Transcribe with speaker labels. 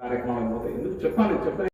Speaker 1: కార్యక్రమం ఎందుకు చెప్పాలి చెప్పాలి